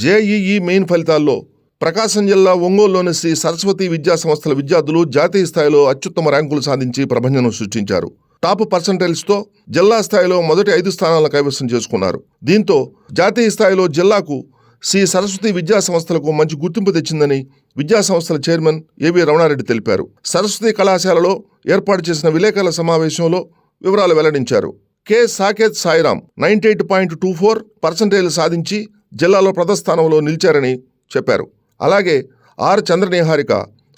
JEE main ఫలితాల్లో ప్రకాశం జిల్లా ఒంగోలులోని శ్రీ సరస్వతి విద్యా సంస్థల విద్యార్థులు జాతీయ స్థాయిలో అత్యుత్తమ ర్యాంకులు సాధించి ప్రభంజనం సృష్టించారు. టాప్ పర్సంటైల్స్తో జిల్లా స్థాయిలో మొదటి ఐదు స్థానాలను కైవసం చేసుకున్నారు. దీంతో జాతీయ స్థాయిలో జిల్లాకు శ్రీ సరస్వతి విద్యా సంస్థలకు మంచి గుర్తింపు తెచ్చిందని విద్యా సంస్థల చైర్మన్ ఏవి రమణారెడ్డి తెలిపారు. సరస్వతి కళాశాలలో ఏర్పాటు చేసిన విలేకరుల సమావేశంలో వివరాలు వెల్లడించారు. K. Saketh Sairam ninety eight point two four percentage సాధించి జిల్లాలో ప్రథస్థానంలో నిలిచారని చెప్పారు. అలాగే R Chandraniharika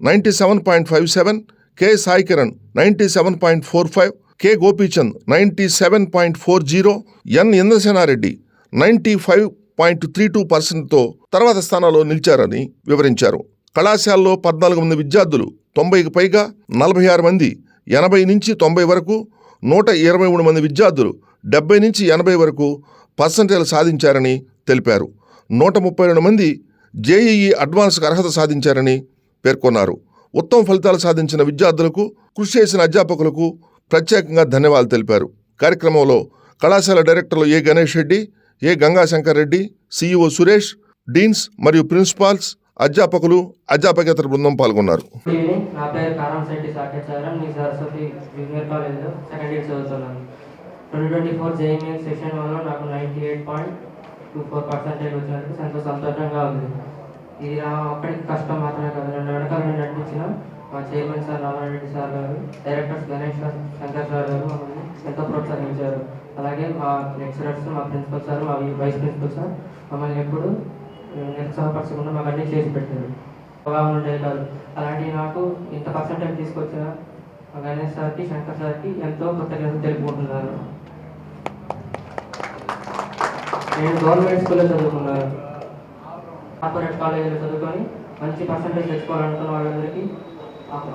ninety seven point five seven K Sai Kiran ninety seven point four five K Gopichand ninety seven point four zero N Indrasenareddy ninety five point three two పర్సెంట్తో తర్వాత స్థానంలో నిలిచారని వివరించారు. కళాశాలలో పద్నాలుగు మంది విద్యార్థులు తొంభైకి పైగా నలభై ఆరు మంది ఎనభై నుంచి తొంభై వరకు నూట ఇరవై మూడు మంది విద్యార్థులు డెబ్బై నుంచి ఎనభై వరకు పర్సంటేజ్ సాధించారని తెలిపారు. నూట ముప్పై రెండు మంది జేఈఈ అడ్వాన్స్కి అర్హత సాధించారని పేర్కొన్నారు. ఉత్తమ ఫలితాలు సాధించిన విద్యార్థులకు కృషి చేసిన అధ్యాపకులకు ప్రత్యేకంగా ధన్యవాదాలు తెలిపారు. కార్యక్రమంలో కళాశాల directors A Ganesh Reddy A Gangashankar Reddy CEO Suresh deans మరియు ప్రిన్సిపాల్స్ అధ్యాపకులు అధ్యాపకేతర బృందం పాల్గొన్నారు. నా పేరు సాకేత్ సారం సరస్వతి జూనియర్ కాలేజ్లో సెకండ్ ఇయర్ చదువుతున్నాను. Twenty twenty four JML session వన్లో నాకు ninety eight point two four percentage వచ్చినందుకు ఎంతో సంతోషంగా ఉంది. ఇది నా ఒక్కడికి కష్టం మాత్రమే కాదు. రెండు వెనకాల నుండి నడిపించిన మా చైర్మన్ సార్ రామారెడ్డి సార్ గారు డైరెక్టర్స్ గణేష్ శంకర్ సార్ గారు మమ్మల్ని ఎంతో ప్రోత్సహించారు. అలాగే మా లెక్చరర్స్ మా ప్రిన్సిపల్ సార్ మా వైస్ ప్రిన్సిపల్ సార్ మమ్మల్ని ఎప్పుడు నిరుత్సాహపరచకుండా మాకు అన్నీ చేసి పెట్టారు. బాగా ఉండేది కాదు. అలాంటి నాకు ఇంత పర్సెంటేజ్ తీసుకొచ్చిన గణేష్ సార్కి శంకర్ సార్కి ఎంతో కృతజ్ఞతలు తెలుపుకుంటున్నాను. నేను గవర్నమెంట్ స్కూల్లో చదువుకున్నాను. కార్పొరేట్ కాలేజీలో చదువుకొని మంచి పర్సంటేజ్ తెచ్చుకోవాలనుకున్న వాళ్ళందరికీ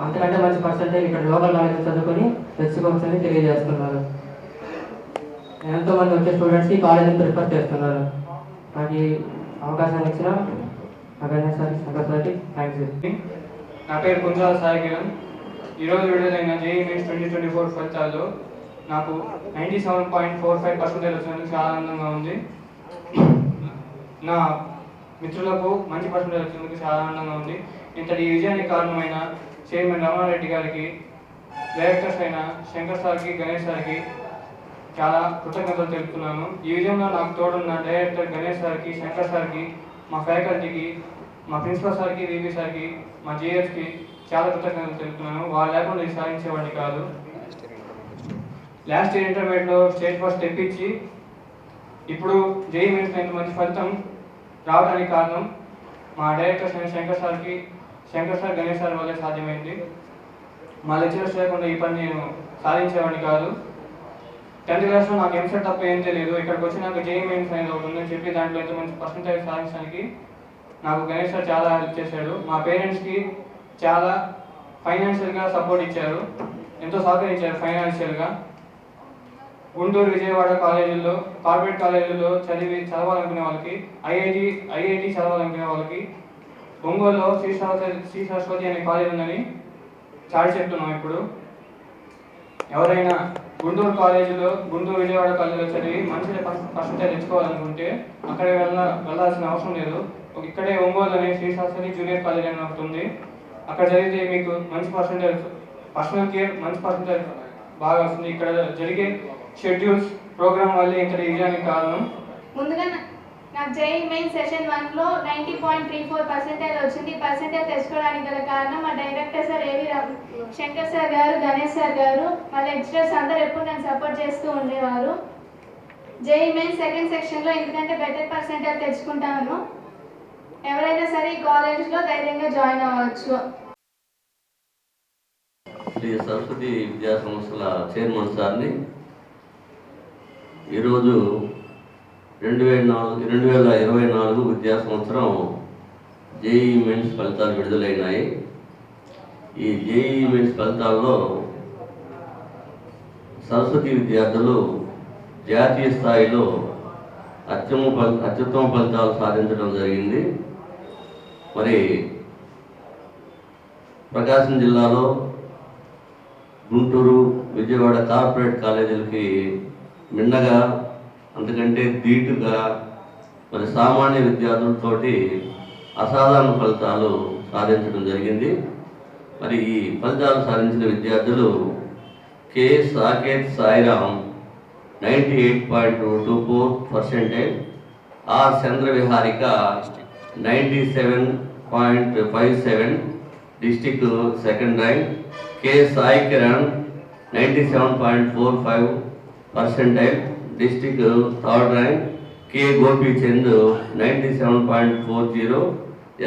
అంతకంటే మంచి పర్సంటేజ్ ఇక్కడ లోకల్ కాలేజీలో చదువుకొని తెచ్చుకోవచ్చని తెలియజేస్తున్నారు. ఎంతో మంది వచ్చే స్టూడెంట్స్కి కాలేజీని ప్రిఫర్ చేస్తున్నారు. నాకు ఈ అవకాశం ఇచ్చిన మా సార్ శంకర్ సార్కి థ్యాంక్స్ నా పేరు కుంజాల సాయికిరణ్ ఈరోజు విడుదలైన JEE mains twenty twenty four ఫలితాల్లో నాకు ninety seven point four five percentage వచ్చినందుకు చాలా ఆనందంగా ఉంది. నా మిత్రులకు మంచి పర్సెంటేజ్ వచ్చినందుకు చాలా ఆనందంగా ఉంది. ఇంతటి ఈ విజయానికి కారణమైన చైర్మన్ రమారెడ్డి గారికి డైరెక్టర్స్ అయిన శంకర్ సార్కి గణేష్ సార్కి చాలా కృతజ్ఞతలు తెలుపుతున్నాను. ఈ విజయంలో నాకు తోడున్న డైరెక్టర్ గణేష్ సార్కి శంకర్ సార్కి మా ఫ్యాకల్టీకి మా ప్రిన్సిపల్ సార్కి వివి సార్కి మా జిఎస్కి చాలా కృతజ్ఞతలు తెలుపుతున్నాను. వాళ్ళు లేకుండా ఇది సాధించేవాడిని కాదు. లాస్ట్ ఇయర్ ఇంటర్మీడియట్లో స్టేట్ ఫస్ట్ తెప్పించి ఇప్పుడు జేఈ మెయిన్స్ ఇంత మంచి ఫలితం రావడానికి కారణం మా డైరెక్టర్ అయిన శంకర్ సార్కి శంకర్ సార్ గణేష్ సార్ వల్లే సాధ్యమైంది. మా లెక్చరర్స్ లేకుండా ఈ పని నేను సాధించేవాడిని కాదు. టెన్త్ క్లాస్లో నాకు ఎంసెట్ తప్ప ఏం తెలియదు. ఇక్కడికి వచ్చి నాకు జేఈ మెయిన్స్ అనేది ఒకటి ఉందని చెప్పి దాంట్లో ఎంత మంచి పర్సంటేజ్ సాధించడానికి నాకు గణేష్ సార్ చాలా హెల్ప్ చేశాడు. మా పేరెంట్స్కి చాలా ఫైనాన్షియల్గా సపోర్ట్ ఇచ్చారు. ఎంతో సహకరించారు ఫైనాన్షియల్గా గుంటూరు విజయవాడ కాలేజీల్లో కార్పొరేట్ కాలేజీల్లో చదివి చదవాలనుకునే వాళ్ళకి ఐఐటి ఐఐటి చదవాలనుకునే వాళ్ళకి ఒంగోలులో శ్రీ సరస్వతి శ్రీ సరస్వతి అనే కాలేజ్ ఉందని చాటి చెప్తున్నాం ఇప్పుడు. ఎవరైనా గుంటూరు కాలేజీలో గుంటూరు విజయవాడ కాలేజీలో చదివి మంచి పర్సంటేజ్ తెచ్చుకోవాలనుకుంటే అక్కడే వెళ్ళ వెళ్ళాల్సిన అవసరం లేదు. ఇక్కడే ఒంగోలు అనే శ్రీ సరస్వతి జూనియర్ కాలేజ్ అని ఒకటి ఉంది. అక్కడ చదివితే మీకు మంచి పర్సంటేజ్ పర్సనల్ కేర్ మంచి పర్సంటేజ్ బాగా వస్తుంది. ఇక్కడ జరిగే షెడ్యూల్స్ ప్రోగ్రామ్ వల్లే ఇక్కడ విజయానికి కారణం? ముందుగా నా- నాకు జేఈ మెయిన్ సెషన్ వన్లో ninety point three four percentage వచ్చింది. పర్సెంటేజ్ తెచ్చుకోవడానికి గల కారణం మా డైరెక్టర్ సార్ ఏవి శంకర్ సార్ గారు గణేష్ సార్ గారు మా లెక్చరర్స్ అందరు ఎప్పుడు నన్ను సపోర్ట్ చేస్తూ ఉండేవారు. జేఈ మెయిన్ సెకండ్ సెక్షన్లో ఎందుకంటే బెటర్ పర్సెంటేజ్ తెచ్చుకుంటాను. ఎవరైనా సరే ఈ కాలేజ్లో ధైర్యంగా జాయిన్ అవ్వచ్చు. శ్రీ సరస్వతి విద్యా సంస్థల చైర్మన్ సార్ని ఈరోజు రెండు వేల నాలుగు రెండు వేల ఇరవై నాలుగు విద్యా సంవత్సరం జేఈ మెయిన్స్ ఫలితాలు విడుదలైనాయి. ఈ జేఈ మెయిన్స్ ఫలితాల్లో సరస్వతి విద్యార్థులు జాతీయ స్థాయిలో అత్యుమ ఫలి అత్యుత్తమ ఫలితాలు సాధించడం జరిగింది. మరి ప్రకాశం జిల్లాలో గుంటూరు విజయవాడ కార్పొరేట్ కాలేజీలకి మిన్నగా అంతకంటే ధీటుగా మరి సామాన్య విద్యార్థులతోటి అసాధారణ ఫలితాలు సాధించడం జరిగింది. మరి ఈ ఫలితాలు సాధించిన విద్యార్థులు K. Saketh Sairam ninety eight point two four percentage R. Chandra Viharika ninety seven point five seven district second rank K. Sai Kiran ninety seven point four five percentile district third rank K. Gopichand ninety seven point four zero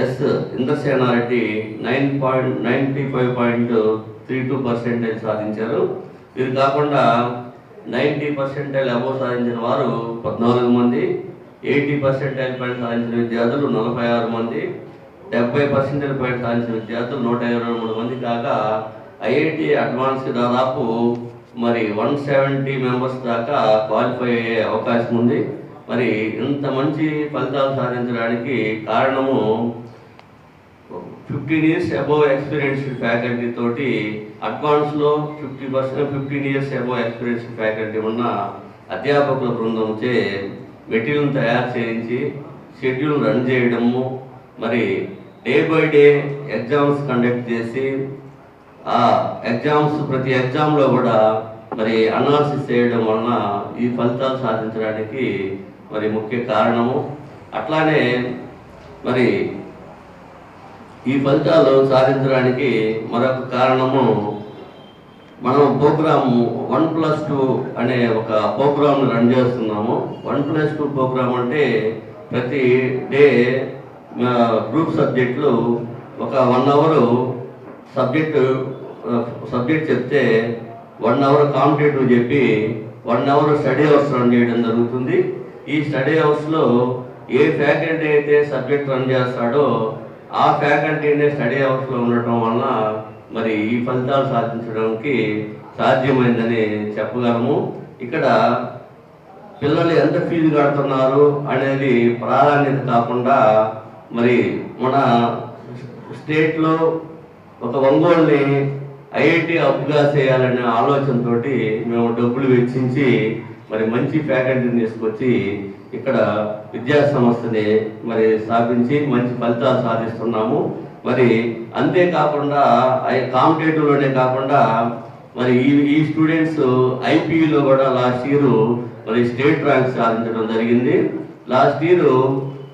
S. Indrasena Reddy nine point ninety five point three two percentage సాధించారు. వీరు కాకుండా ninety percentile above సాధించిన వారు పద్నాలుగు మంది eighty percentile పైన సాధించిన విద్యార్థులు నలభై ఆరు మంది డెబ్బై పర్సెంటైల్ పైన సాధించిన విద్యార్థులు నూట ఇరవై మూడు మంది కాగా ఐఐటి అడ్వాన్స్ దాదాపు మరి వన్ సెవెంటీ మెంబర్స్ దాకా క్వాలిఫై అయ్యే అవకాశం ఉంది. మరి ఇంత మంచి ఫలితాలు సాధించడానికి కారణము fifteen years above experienced faculty తోటి అడ్వాన్స్లో fifty percent fifteen years above experienced faculty ఉన్న అధ్యాపకుల బృందంచే మెటీరియల్ తయారు చేయించి షెడ్యూల్ రన్ చేయడము మరి day by day exams conduct చేసి ఎగ్జామ్స్ ప్రతి ఎగ్జామ్లో కూడా మరి అనాలసిస్ చేయడం వలన ఈ ఫలితాలు సాధించడానికి మరి ముఖ్య కారణము. అట్లానే మరి ఈ ఫలితాలు సాధించడానికి మరొక కారణము మనం ప్రోగ్రామ్ వన్ ప్లస్ టూ అనే ఒక ప్రోగ్రామ్ను రన్ చేస్తున్నాము. వన్ ప్లస్ టూ ప్రోగ్రామ్ అంటే ప్రతి డే గ్రూప్ సబ్జెక్టులు ఒక వన్ అవరు సబ్జెక్టు సబ్జెక్ట్ చెప్తే వన్ అవర్ కాంపిటేటివ్ చెప్పి one hour study hours run చేయడం జరుగుతుంది. ఈ స్టడీ అవర్స్లో ఏ ఫ్యాకల్టీ అయితే సబ్జెక్ట్ రన్ చేస్తాడో ఆ ఫ్యాకల్టీనే స్టడీ అవర్స్లో ఉండటం వలన మరి ఈ ఫలితాలు సాధించడానికి సాధ్యమైందని చెప్పగలము. ఇక్కడ పిల్లలు ఎంత ఫీజు కడుతున్నారు అనేది ప్రాధాన్యత కాకుండా మరి మన స్టేట్లో ఒక ఒంగోలుని ఐఐటి అప్గా చేయాలనే ఆలోచనతో మేము డబ్బులు వెచ్చించి మరి మంచి ఫ్యాకల్టీని తీసుకొచ్చి ఇక్కడ విద్యా సంస్థని మరి స్థాపించి మంచి ఫలితాలు సాధిస్తున్నాము. మరి అంతేకాకుండా కాంపిటేటివ్లోనే కాకుండా మరి ఈ ఈ స్టూడెంట్స్ ఐపీలో కూడా లాస్ట్ ఇయర్ మరి స్టేట్ ర్యాంక్ సాధించడం జరిగింది. Last year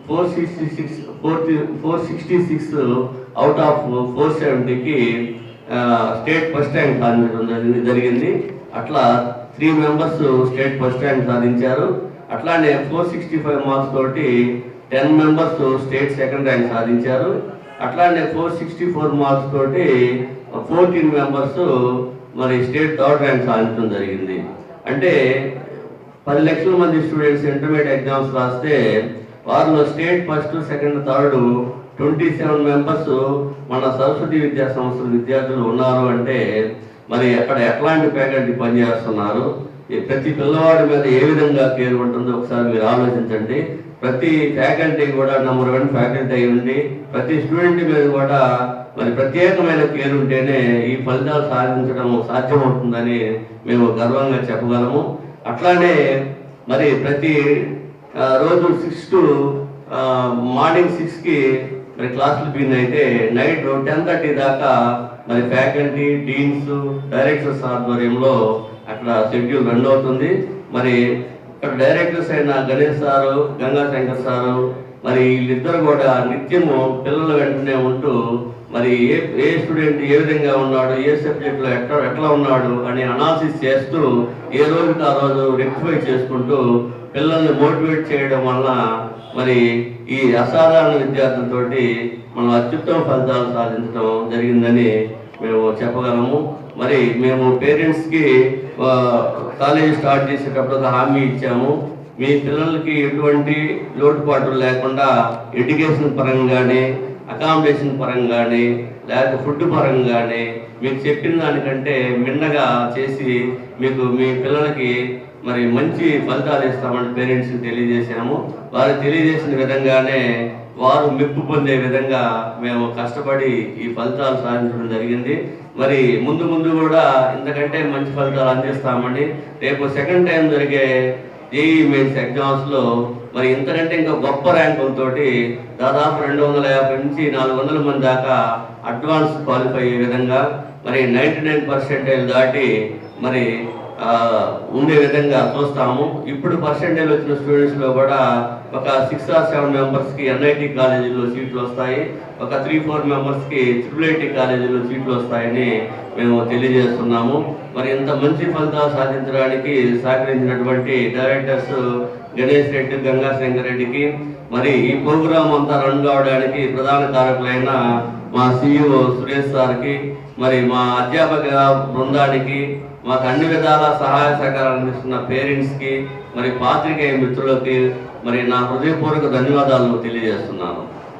four sixty six four four sixty six out of four సెవెంటీకి state first rank సాధించడం జరిగింది. జరిగింది అట్లా three members state first rank సాధించారు. అట్లానే ఫోర్ సిక్స్టీ ఫైవ్ మార్క్స్ తోటి ten members state second rank సాధించారు. అట్లానే ఫోర్ సిక్స్టీ ఫోర్ మార్క్స్ తోటి ఫోర్టీన్ మెంబర్స్ మరి స్టేట్ థర్డ్ ర్యాంక్ సాధించడం జరిగింది. అంటే పది లక్షల మంది స్టూడెంట్స్ ఇంటర్మీడియట్ ఎగ్జామ్స్ రాస్తే వారిలో state first second third twenty seven members మన సరస్వతి విద్యా సంస్థల విద్యార్థులు ఉన్నారు అంటే మరి ఎక్కడ ఎట్లాంటి ఫ్యాకల్టీ పనిచేస్తున్నారు? ఈ ప్రతి పిల్లవాడి మీద ఏ విధంగా కేర్ ఉంటుందో ఒకసారి మీరు ఆలోచించండి. ప్రతి ఫ్యాకల్టీ కూడా నెంబర్ వన్ ఫ్యాకల్టీ అయి ఉండి ప్రతి స్టూడెంట్ మీద కూడా మరి ప్రత్యేకమైన కేర్ ఉంటేనే ఈ ఫలితాలు సాధించడం సాధ్యమవుతుందని మేము గర్వంగా చెప్పగలము. అట్లానే మరి ప్రతి రోజు సిక్స్ టు మార్నింగ్ సిక్స్కి మరి క్లాసులు బిగిన్ అయితే నైట్ టెన్ థర్టీ దాకా మరి ఫ్యాకల్టీ డీన్స్ డైరెక్టర్స్ ఆధ్వర్యంలో అక్కడ షెడ్యూల్ రన్ అవుతుంది. మరి ఇక్కడ డైరెక్టర్స్ అయిన గణేష్ సారు గంగా శంకర్ సారు మరి వీళ్ళిద్దరు కూడా నిత్యము పిల్లల వెంటనే ఉంటూ మరి ఏ ఏ స్టూడెంట్ ఏ విధంగా ఉన్నాడు ఏ సబ్జెక్ట్లో ఎట్లా ఎట్లా ఉన్నాడు అని అనాలిసిస్ చేస్తూ ఏ రోజుకి ఆ రోజు రెక్టిఫై చేసుకుంటూ పిల్లల్ని మోటివేట్ చేయడం వలన మరి ఈ అసాధారణ విద్యార్థులతోటి మనం అత్యుత్తమ ఫలితాలు సాధించడం జరిగిందని మేము చెప్పగలము. మరి మేము పేరెంట్స్కి కాలేజ్ స్టార్ట్ చేసేటప్పుడు హామీ ఇచ్చాము. మీ పిల్లలకి ఎటువంటి లోటుపాట్లు లేకుండా ఎడ్యుకేషన్ పరంగానే అకామిడేషన్ పరంగానే లేకపోతే ఫుడ్ పరంగానే మీకు చెప్పిన దానికంటే మిన్నగా చేసి మీకు మీ పిల్లలకి మరి మంచి ఫలితాలు ఇస్తామని పేరెంట్స్కి తెలియజేశాము. వారు తెలియజేసిన విధంగానే వారు మెప్పు పొందే విధంగా మేము కష్టపడి ఈ ఫలితాలు సాధించడం జరిగింది. మరి ముందు ముందు కూడా ఇంతకంటే మంచి ఫలితాలు అందిస్తామండి. రేపు సెకండ్ టైం జరిగే ఏఈ మెయిన్స్ ఎగ్జామ్స్లో మరి ఇంతకంటే ఇంకా గొప్ప ర్యాంకులతో దాదాపు రెండు వందల యాభై నుంచి నాలుగు వందల మంది దాకా అడ్వాన్స్ క్వాలిఫై అయ్యే విధంగా మరి నైంటీ నైన్ పర్సెంటేజ్ దాటి మరి ఉండే విధంగా చూస్తాము. ఇప్పుడు పర్సెంటేజ్ వచ్చిన స్టూడెంట్స్లో కూడా ఒక సిక్స్ ఆర్ సెవెన్ మెంబర్స్కి ఎన్ఐటి కాలేజీలో సీట్లు వస్తాయి. ఒక త్రీ ఫోర్ మెంబర్స్కి ట్రిపుల్ ఐటీ కాలేజీలో సీట్లు వస్తాయని మేము తెలియజేస్తున్నాము. మరి ఇంత మంచి ఫలితాలు సాధించడానికి సహకరించినటువంటి డైరెక్టర్స్ గణేష్ రెడ్డి గంగా శంకరెడ్డికి మరి ఈ ప్రోగ్రాం అంతా రన్ కావడానికి ప్రధాన కారకులైన మా సిఇఓ సురేష్ సార్కి మరి మా అధ్యాపక బృందానికి మాకు అన్ని విధాల సహాయ సహకారాలు అందిస్తున్న పేరెంట్స్కి మరి పాత్రికేయ మిత్రులకి మరి నా హృదయపూర్వక ధన్యవాదాలు తెలియజేస్తున్నాను.